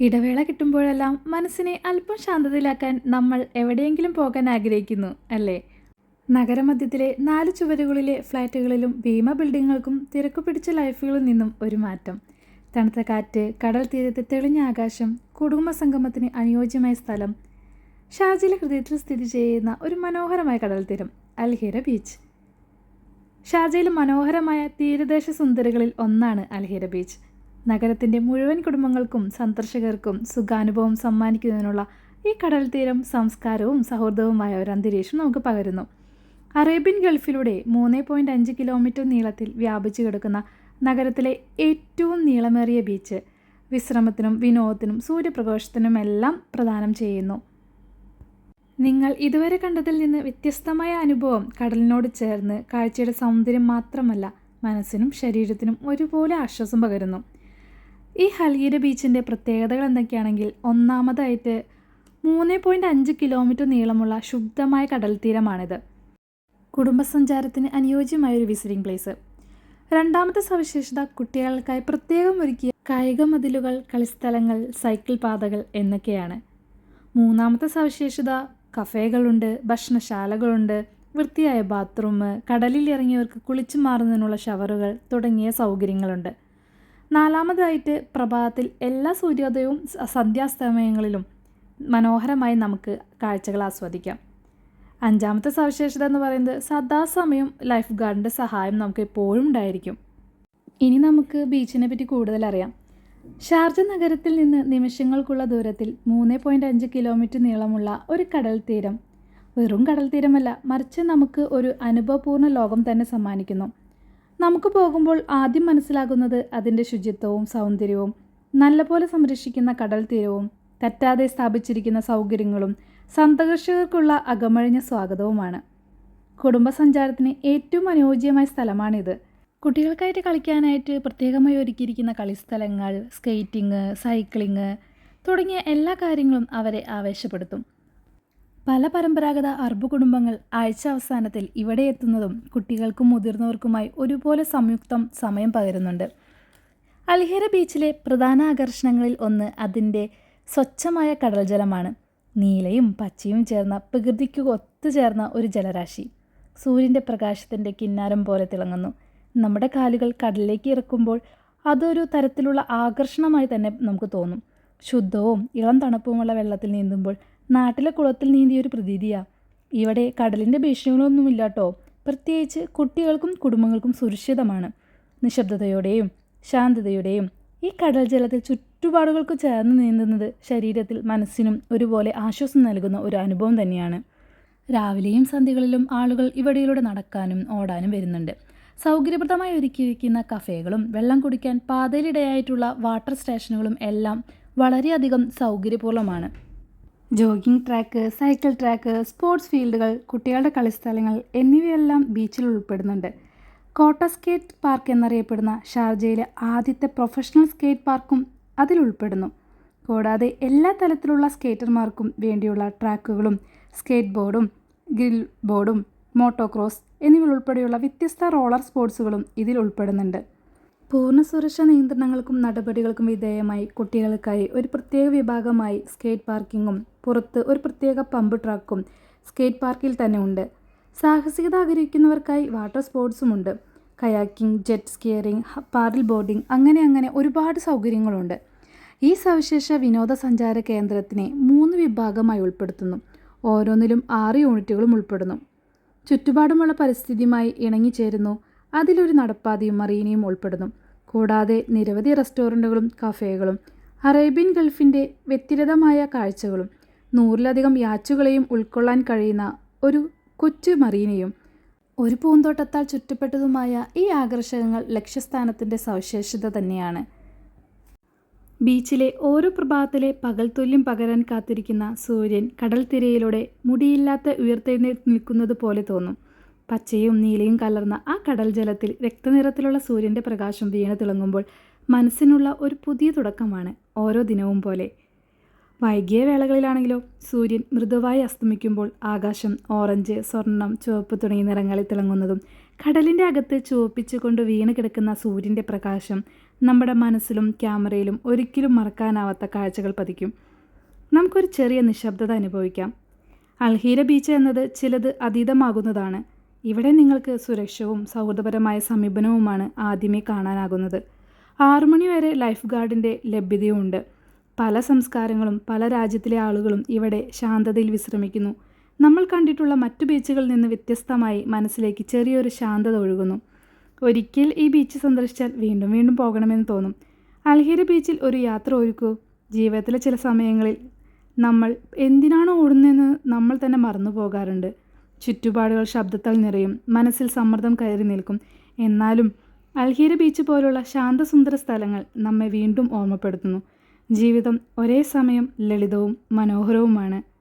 ഇടവേള കിട്ടുമ്പോഴെല്ലാം മനസ്സിനെ അല്പം ശാന്തതയിലാക്കാൻ നമ്മൾ എവിടെയെങ്കിലും പോകാൻ ആഗ്രഹിക്കുന്നു അല്ലേ? നഗരമധ്യത്തിലെ നാല് ചുവരുകളിലെ ഫ്ലാറ്റുകളിലും ഭീമ ബിൽഡിങ്ങുകൾക്കും തിരക്കു പിടിച്ച ലൈഫുകളിൽ നിന്നും ഒരു മാറ്റം. തണുത്ത കാറ്റ് കടൽ തീരത്തെ തെളിഞ്ഞ ആകാശം കുടുംബ സംഗമത്തിന് അനുയോജ്യമായ സ്ഥലം. ഷാർജയിലെ ഹൃദയത്തിൽ സ്ഥിതി ചെയ്യുന്ന ഒരു മനോഹരമായ കടൽ തീരം അൽഹിര ബീച്ച്. ഷാർജയിലെ മനോഹരമായ തീരദേശ സുന്ദരികളിൽ ഒന്നാണ് അൽഹിര ബീച്ച്. നഗരത്തിന്റെ മുഴുവൻ കുടുംബങ്ങൾക്കും സന്ദർശകർക്കും സുഖാനുഭവം സമ്മാനിക്കുന്നതിനുള്ള ഈ കടൽ തീരം സംസ്കാരവും സൗഹൃദവുമായ ഒരു അന്തരീക്ഷം നമുക്ക് പകരുന്നു. അറേബ്യൻ ഗൾഫിലൂടെ മൂന്ന് പോയിന്റ് അഞ്ച് കിലോമീറ്റർ നീളത്തിൽ വ്യാപിച്ചു കിടക്കുന്ന നഗരത്തിലെ ഏറ്റവും നീളമേറിയ ബീച്ച് വിശ്രമത്തിനും വിനോദത്തിനും സൂര്യപ്രകാശത്തിനുമെല്ലാം പ്രദാനം ചെയ്യുന്നു. നിങ്ങൾ ഇതുവരെ കണ്ടതിൽ നിന്ന് വ്യത്യസ്തമായ അനുഭവം കടലിനോട് ചേർന്ന് കാഴ്ചയുടെ സൗന്ദര്യം മാത്രമല്ല മനസ്സിനും ശരീരത്തിനും ഒരുപോലെ ആശ്വാസം പകരുന്നു. ഈ ഹൽഗീര ബീച്ചിന്റെ പ്രത്യേകതകൾ എന്തൊക്കെയാണെങ്കിൽ ഒന്നാമതായിട്ട് മൂന്ന് പോയിന്റ് അഞ്ച് കിലോമീറ്റർ നീളമുള്ള ശുദ്ധമായ കടൽ തീരമാണിത് കുടുംബസഞ്ചാരത്തിന് അനുയോജ്യമായ ഒരു വിസിറ്റിംഗ് പ്ലേസ് രണ്ടാമത്തെ സവിശേഷത കുട്ടികൾക്കായി പ്രത്യേകം ഒരുക്കിയ കായിക മതിലുകൾ കളിസ്ഥലങ്ങൾ സൈക്കിൾ പാതകൾ എന്നൊക്കെയാണ്. മൂന്നാമത്തെ സവിശേഷത കഫേകളുണ്ട് ഭക്ഷണശാലകളുണ്ട് വൃത്തിയായ ബാത്റൂം കടലിൽ ഇറങ്ങിയവർക്ക് കുളിച്ചു മാറുന്നതിനുള്ള ഷവറുകൾ തുടങ്ങിയ സൗകര്യങ്ങളുണ്ട്. നാലാമതായിട്ട് പ്രഭാതത്തിൽ എല്ലാ സൂര്യോദയവും സന്ധ്യാസ്തമയങ്ങളിലും മനോഹരമായി നമുക്ക് കാഴ്ചകൾ ആസ്വദിക്കാം. അഞ്ചാമത്തെ സവിശേഷത എന്ന് പറയുന്നത് സദാസമയം ലൈഫ് ഗാർഡിന്റെ സഹായം നമുക്ക് എപ്പോഴും ഉണ്ടായിരിക്കും. ഇനി നമുക്ക് ബീച്ചിനെ പറ്റി കൂടുതൽ അറിയാം. ഷാർജ നഗരത്തിൽ നിന്ന് നിമിഷങ്ങൾക്കുള്ള ദൂരത്തിൽ മൂന്ന് പോയിന്റ് അഞ്ച് കിലോമീറ്റർ നീളമുള്ള ഒരു കടൽ തീരം. വെറും കടൽ തീരമല്ല മറിച്ച് നമുക്ക് ഒരു അനുഭവപൂർണ ലോകം തന്നെ സമ്മാനിക്കുന്നു. നമുക്ക് പോകുമ്പോൾ ആദ്യം മനസ്സിലാകുന്നത് അതിന്റെ ശുചിത്വവും സൗന്ദര്യവും നല്ലപോലെ സംരക്ഷിക്കുന്ന കടൽ തീരവും തെറ്റാതെ സ്ഥാപിച്ചിരിക്കുന്ന സൗകര്യങ്ങളും സന്ദർശകർക്കുള്ള അകമഴിഞ്ഞ സ്വാഗതവുമാണ്. കുടുംബസഞ്ചാരത്തിന് ഏറ്റവും അനുയോജ്യമായ സ്ഥലമാണിത്. കുട്ടികൾക്കായിട്ട് കളിക്കാനായിട്ട് പ്രത്യേകമായി ഒരുക്കിയിരിക്കുന്ന കളിസ്ഥലങ്ങൾ സ്കേറ്റിംഗ് സൈക്ലിംഗ് തുടങ്ങിയ എല്ലാ കാര്യങ്ങളും അവരെ ആവേശപ്പെടുത്തും. പല പരമ്പരാഗത അറബ് കുടുംബങ്ങൾ ആഴ്ച അവസാനത്തിൽ ഇവിടെ എത്തുന്നതും കുട്ടികൾക്കും മുതിർന്നവർക്കുമായി ഒരുപോലെ സംയുക്തം സമയം പകരുന്നുണ്ട്. അൽഹിര ബീച്ചിലെ പ്രധാന ആകർഷണങ്ങളിൽ ഒന്ന് അതിന്റെ സ്വച്ഛമായ കടൽ ജലമാണ് നീലയും പച്ചയും ചേർന്ന പ്രകൃതിക്ക് ഒത്തുചേർന്ന ഒരു ജലരാശി. സൂര്യന്റെ പ്രകാശത്തിന്റെ കിന്നാരം പോലെ തിളങ്ങുന്നു. നമ്മുടെ കാലുകൾ കടലിലേക്ക് ഇറക്കുമ്പോൾ അതൊരു തരത്തിലുള്ള ആകർഷണമായി തന്നെ നമുക്ക് തോന്നും. ശുദ്ധവും ഇളം തണുപ്പുമുള്ള വെള്ളത്തിൽ നീന്തുമ്പോൾ നാട്ടിലെ കുളത്തിൽ നീന്തിയ ഒരു പ്രതീതിയാ. ഇവിടെ കടലിന്റെ ഭീഷണികളൊന്നുമില്ല കേട്ടോ പ്രത്യേകിച്ച് കുട്ടികൾക്കും കുടുംബങ്ങൾക്കും സുരക്ഷിതമാണ്. നിശബ്ദതയോടെയും ശാന്തതയോടെയും ഈ കടൽ ജലത്തിൽ ചുറ്റുപാടുകൾക്ക് ചേർന്ന് നീന്തുന്നത് ശരീരത്തിൽ മനസ്സിനും ഒരുപോലെ ആശ്വാസം നൽകുന്ന ഒരു അനുഭവം തന്നെയാണ്. രാവിലെയും സന്ധ്യകളിലും ആളുകൾ ഇവിടെയിലൂടെ നടക്കാനും ഓടാനും വരുന്നുണ്ട്. സൗകര്യപ്രദമായി ഒരുക്കിയിരിക്കുന്ന കഫേകളും വെള്ളം കുടിക്കാൻ പാതയിലിടയായിട്ടുള്ള വാട്ടർ സ്റ്റേഷനുകളും എല്ലാം വളരെയധികം സൗകര്യപൂർണമാണ് jogging track cycle track sports ഫീൽഡുകൾ കുട്ടികളുടെ കളിസ്ഥലങ്ങൾ എന്നിവയെല്ലാം ബീച്ചിൽ ഉൾപ്പെടുന്നുണ്ട്. കോട്ട സ്കേറ്റ് പാർക്ക് എന്നറിയപ്പെടുന്ന ഷാർജയിലെ ആദ്യത്തെ പ്രൊഫഷണൽ സ്കേറ്റ് പാർക്കും അതിൽ ഉൾപ്പെടുന്നു. കൂടാതെ എല്ലാ തലത്തിലുള്ള സ്കേറ്റർമാർക്കും വേണ്ടിയുള്ള ട്രാക്കുകളും സ്കേറ്റ് ബോർഡും ഗ്രിൽ ബോർഡും മോട്ടോക്രോസ് എന്നിവ ഉൾപ്പെടെയുള്ള വ്യത്യസ്ത റോളർ സ്പോർട്സുകളും ഇതിൽ ഉൾപ്പെടുന്നുണ്ട്. പൂർണ സുരക്ഷാ നിയന്ത്രണങ്ങൾക്കും നടപടികൾക്കും വിധേയമായി കുട്ടികൾക്കായി ഒരു പ്രത്യേക വിഭാഗമായി സ്കേറ്റ് പാർക്കിങ്ങും പുറത്ത് ഒരു പ്രത്യേക പമ്പ് ട്രാക്കും സ്കേറ്റ് പാർക്കിൽ തന്നെ ഉണ്ട്. സാഹസികത ആഗ്രഹിക്കുന്നവർക്കായി വാട്ടർ സ്പോർട്സും ഉണ്ട്. Kayaking jet skiing paddle boarding അങ്ങനെ അങ്ങനെ ഒരുപാട് സൗകര്യങ്ങളുണ്ട്. ഈ സവിശേഷ വിനോദസഞ്ചാര കേന്ദ്രത്തിനെ മൂന്ന് വിഭാഗമായി ഉൾപ്പെടുത്തുന്നു. ഓരോന്നിലും ആറ് യൂണിറ്റുകളും ഉൾപ്പെടുന്നു. ചുറ്റുപാടുമുള്ള പരിസ്ഥിതിയുമായി ഇണങ്ങിച്ചേരുന്നു. അതിലൊരു നടപ്പാതയും മറീനയും ഉൾപ്പെടുന്നു. കൂടാതെ നിരവധി റെസ്റ്റോറന്റുകളും കഫേകളും അറേബ്യൻ ഗൾഫിന്റെ വ്യതിരതമായ കാഴ്ചകളും നൂറിലധികം യാച്ചുകളെയും ഉൾക്കൊള്ളാൻ കഴിയുന്ന ഒരു കൊച്ചു മറീനയും ഒരു പൂന്തോട്ടത്താൽ ചുറ്റപ്പെട്ടതുമായ ഈ ആകർഷകങ്ങൾ ലക്ഷ്യസ്ഥാനത്തിന്റെ സവിശേഷത തന്നെയാണ്. ബീച്ചിലെ ഓരോ പ്രഭാതത്തിലെ പകൽ തുല്യം പകരാൻ കാത്തിരിക്കുന്ന സൂര്യൻ കടൽ തിരയിലൂടെ മുടിയില്ലാത്ത ഉയർത്തെഴുന്നേറ്റ് നിൽക്കുന്നത് പോലെ തോന്നും. പച്ചയും നീലയും കലർന്ന ആ കടൽ ജലത്തിൽ രക്തനിറത്തിലുള്ള സൂര്യന്റെ പ്രകാശം വീണ് തിളങ്ങുമ്പോൾ മനസ്സിനുള്ള ഒരു പുതിയ തുടക്കമാണ് ഓരോ ദിനവും പോലെ. വൈകിയ വേളകളിലാണെങ്കിലോ സൂര്യൻ മൃദുവായി അസ്തമിക്കുമ്പോൾ ആകാശം ഓറഞ്ച് സ്വർണം ചുവപ്പ് തുടങ്ങിയ നിറങ്ങളിൽ തിളങ്ങുന്നതും കടലിന്റെ അകത്ത് ചുവപ്പിച്ചുകൊണ്ട് വീണ് കിടക്കുന്ന സൂര്യന്റെ പ്രകാശം നമ്മുടെ മനസ്സിലും ക്യാമറയിലും ഒരിക്കലും മറക്കാനാവാത്ത കാഴ്ചകൾ പതിക്കും. നമുക്കൊരു ചെറിയ നിശബ്ദത അനുഭവിക്കാം. അൽഹീര ബീച്ച് എന്നത് ചിലത് അതീതമാകുന്നതാണ്. ഇവിടെ നിങ്ങൾക്ക് സുരക്ഷവും സൗഹൃദപരമായ സമീപനവുമാണ് ആദ്യമേ കാണാനാകുന്നത്. ആറുമണി വരെ ലൈഫ് ഗാർഡിന്റെ ലഭ്യതയുമുണ്ട് പല സംസ്കാരങ്ങളും പല രാജ്യത്തിലെ ആളുകളും ഇവിടെ ശാന്തതയിൽ വിശ്രമിക്കുന്നു. നമ്മൾ കണ്ടിട്ടുള്ള മറ്റു ബീച്ചുകളിൽ നിന്ന് വ്യത്യസ്തമായി മനസ്സിലേക്ക് ചെറിയൊരു ശാന്തത ഒഴുകുന്നു. ഒരിക്കൽ ഈ ബീച്ച് സന്ദർശിച്ചാൽ വീണ്ടും വീണ്ടും പോകണമെന്ന് തോന്നും. അൽഹീര ബീച്ചിൽ ഒരു യാത്ര ഒരുക്കൂ. ജീവിതത്തിലെ ചില സമയങ്ങളിൽ നമ്മൾ എന്തിനാണ് ഓടുന്നതെന്ന് നമ്മൾ തന്നെ മറന്നു പോകാറുണ്ട് ചുറ്റുപാടുകൾ ശബ്ദത്താൽ നിറയും മനസ്സിൽ സമ്മർദ്ദം കയറി നിൽക്കും. എന്നാലും അൽഹീര ബീച്ച് പോലുള്ള ശാന്തസുന്ദര സ്ഥലങ്ങൾ നമ്മെ വീണ്ടും ഓർമ്മപ്പെടുത്തുന്നു. ജീവിതം ഒരേ സമയം ലളിതവും മനോഹരവുമാണ്.